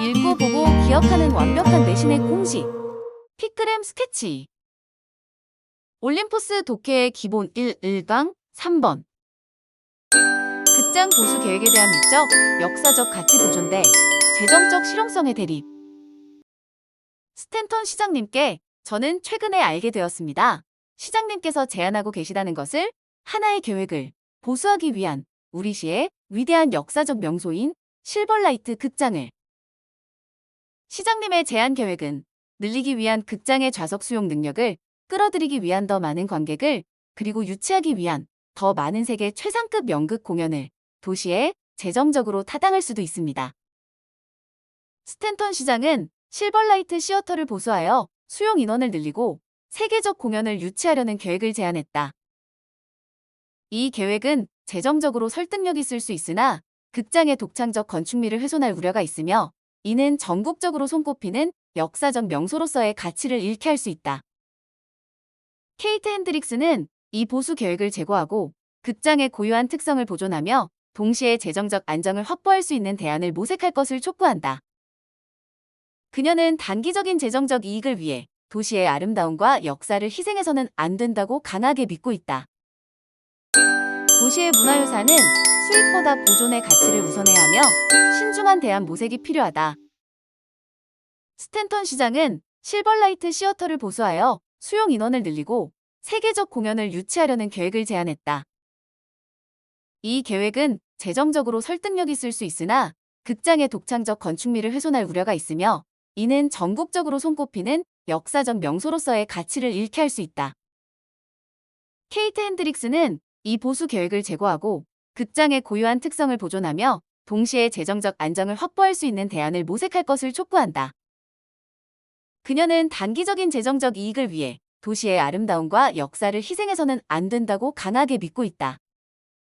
읽고 보고 기억하는 완벽한 내신의 공식. 피크램 스케치. 올림포스 독해의 기본 1, 1강 3번. 극장 보수 계획에 대한 미적, 역사적 가치 보존 대 재정적 실용성의 대립. 스탠턴 시장님께 저는 최근에 알게 되었습니다. 시장님께서 제안하고 계시다는 것을 하나의 계획을 보수하기 위한 우리 시의 위대한 역사적 명소인 실버라이트 극장을 시장님의 제안 계획은 늘리기 위한 극장의 좌석 수용 능력을 끌어들이기 위한 더 많은 관객을 그리고 유치하기 위한 더 많은 세계 최상급 연극 공연을 도시에 재정적으로 타당할 수도 있습니다. 스탠턴 시장은 실버라이트 시어터를 보수하여 수용 인원을 늘리고 세계적 공연을 유치하려는 계획을 제안했다. 이 계획은 재정적으로 설득력 있을 수 있으나 극장의 독창적 건축미를 훼손할 우려가 있으며 이는 전국적으로 손꼽히는 역사적 명소로서의 가치를 잃게 할 수 있다. 케이트 핸드릭스는 이 보수 계획을 제고하고 극장의 고유한 특성을 보존하며 동시에 재정적 안정을 확보할 수 있는 대안을 모색할 것을 촉구한다. 그녀는 단기적인 재정적 이익을 위해 도시의 아름다움과 역사를 희생해서는 안 된다고 강하게 믿고 있다. 도시의 문화유산은 수익보다 보존의 가치를 우선해야 하며 신중한 대안 모색이 필요하다. 스탠턴 시장은 실버라이트 시어터를 보수하여 수용 인원을 늘리고 세계적 공연을 유치하려는 계획을 제안했다. 이 계획은 재정적으로 설득력 있을 수 있으나 극장의 독창적 건축미를 훼손할 우려가 있으며 이는 전국적으로 손꼽히는 역사적 명소로서의 가치를 잃게 할 수 있다. 케이트 핸드릭스는 이 보수 계획을 제고하고 극장의 고유한 특성을 보존하며 동시에 재정적 안정을 확보할 수 있는 대안을 모색할 것을 촉구한다. 그녀는 단기적인 재정적 이익을 위해 도시의 아름다움과 역사를 희생해서는 안 된다고 강하게 믿고 있다.